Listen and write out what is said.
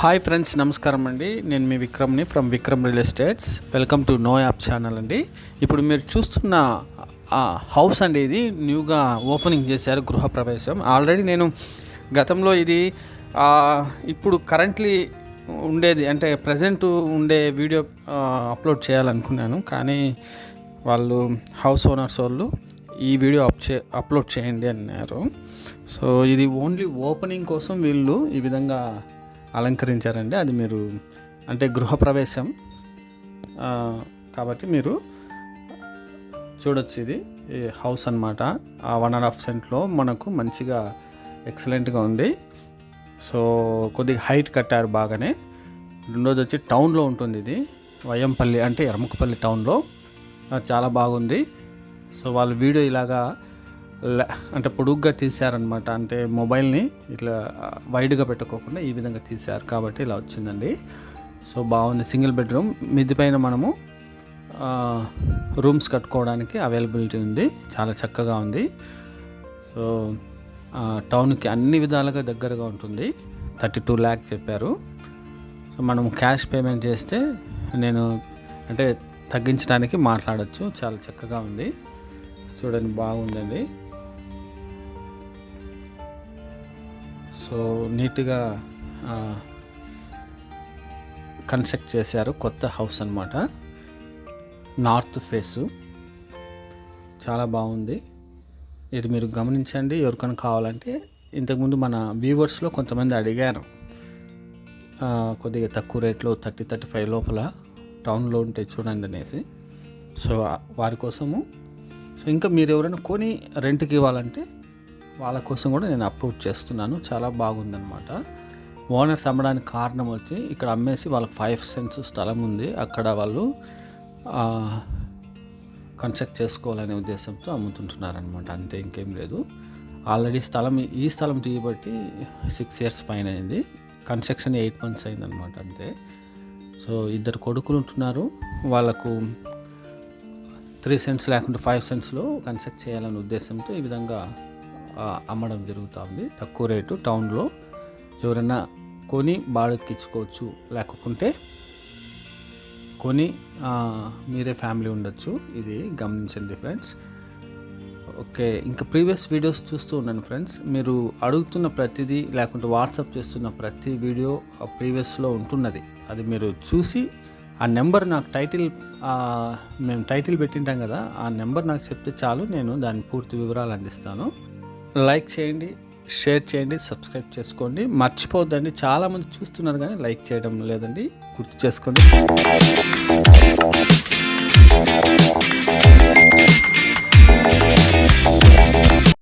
Hi friends నమస్కారం అండి. నేను మీ విక్రమ్ని from Vikram real estates welcome to no app channel అండి. ఇప్పుడు మీరు చూస్తున్న హౌస్ అండి ఇది. న్యూగా ఓపెనింగ్ చేశారు గృహప్రవేశం ఆల్రెడీ నేను గతంలో ఇది ఇప్పుడు కరెంట్లీ ఉండేది అంటే ప్రజెంట్ ఉండే వీడియో అప్లోడ్ చేయాలనుకున్నాను. కానీ వాళ్ళు హౌస్ ఓనర్స్ వాళ్ళు ఈ వీడియో అప్ చే అప్లోడ్ చేయండి అన్నారు. సో ఇది ఓన్లీ ఓపెనింగ్ కోసం వీళ్ళు ఈ విధంగా అలంకరించారండి. అది మీరు అంటే గృహప్రవేశం. కాబట్టి మీరు చూడొచ్చు ఇది ఈ హౌస్ అన్నమాట. ఆ వన్ అండ్ హాఫ్ సెంట్లో మనకు మంచిగా ఎక్సలెంట్గా ఉంది. సో కొద్దిగా హైట్ కట్టారు బాగానే. రెండోది వచ్చి టౌన్లో ఉంటుంది ఇది. వయంపల్లి అంటే ఎరమకపల్లి టౌన్లో. చాలా బాగుంది. సో వాళ్ళు వీడియో ఇలాగా అంటే పొడుగ్గా తీశారనమాట అంటే మొబైల్ని ఇట్లా వైడ్గా పెట్టుకోకుండా ఈ విధంగా తీశారు. కాబట్టి ఇలా వచ్చిందండి. సో బాగుంది. Single bedroom. మిద్ది పైన మనము రూమ్స్ కట్టుకోవడానికి అవైలబిలిటీ ఉంది. చాలా చక్కగా ఉంది. సో టౌన్కి అన్ని విధాలుగా దగ్గరగా ఉంటుంది. థర్టీ టూ ల్యాక్ చెప్పారు. సో మనం క్యాష్ పేమెంట్ చేస్తే నేను అంటే తగ్గించడానికి మాట్లాడచ్చు. చాలా చక్కగా ఉంది. చూడండి బాగుందండి. సో నీట్గా కన్స్ట్రక్ట్ చేశారు కొత్త హౌస్ అనమాట నార్త్ ఫేసు. చాలా బాగుంది. ఇది మీరు గమనించండి ఎవరికైనా కావాలంటే. ఇంతకుముందు మన వ్యూవర్స్లో కొంతమంది అడిగారు. కొద్దిగా తక్కువ రేట్లో థర్టీ థర్టీ ఫైవ్ లోపల టౌన్లో ఉంటే చూడండి అనేసి. సో వారి కోసము. సో ఇంకా మీరు ఎవరైనా కొని రెంట్కి ఇవ్వాలంటే వాళ్ళ కోసం కూడా నేను అప్లోడ్ చేస్తున్నాను. చాలా బాగుందనమాట ఓనర్స్ అమ్మడానికి కారణం వచ్చి ఇక్కడ అమ్మేసి వాళ్ళకి ఫైవ్ సెంట్స్ స్థలం ఉంది. అక్కడ వాళ్ళు కన్స్ట్రక్ట్ చేసుకోవాలనే ఉద్దేశంతో అమ్ముతుంటున్నారనమాట అంతే ఇంకేం లేదు. ఆల్రెడీ స్థలం ఈ స్థలం తీయబట్టి సిక్స్ ఇయర్స్ పైన అయింది. కన్స్ట్రక్షన్ ఎయిట్ మంత్స్ అయిందనమాట అంతే. సో ఇద్దరు కొడుకులు ఉంటున్నారు. వాళ్ళకు త్రీ సెంట్స్ లేకుంటే ఫైవ్ సెంట్స్లో కన్స్ట్రక్ట్ చేయాలనే ఉద్దేశంతో ఈ విధంగా అమ్మడం జరుగుతూ ఉంది తక్కువ రేటు టౌన్లో ఎవరైనా కొని బాడుక్కిచ్చుకోవచ్చు లేకుంటే కొని మీరే ఫ్యామిలీ ఉండొచ్చు. ఇది గమనించండి ఫ్రెండ్స్. ఓకే ఇంకా ప్రీవియస్ వీడియోస్ చూస్తూ ఉన్నాను ఫ్రెండ్స్. మీరు అడుగుతున్న ప్రతిదీ లేకుంటే వాట్సాప్ చేస్తున్న ప్రతి వీడియో ప్రీవియస్లో ఉంటున్నది. అది మీరు చూసి ఆ నెంబర్ నాకు టైటిల్ మేము టైటిల్ పెట్టింటాం కదా ఆ నెంబర్ నాకు చెప్తే చాలు నేను దాని పూర్తి వివరాలు అందిస్తాను. లైక్ చేయండి షేర్ చేయండి సబ్స్క్రైబ్ చేసుకోండి. మర్చిపోద్దండి. చాలామంది చూస్తున్నారు కానీ లైక్ చేయడం లేదండి. గుర్తు చేసుకోండి.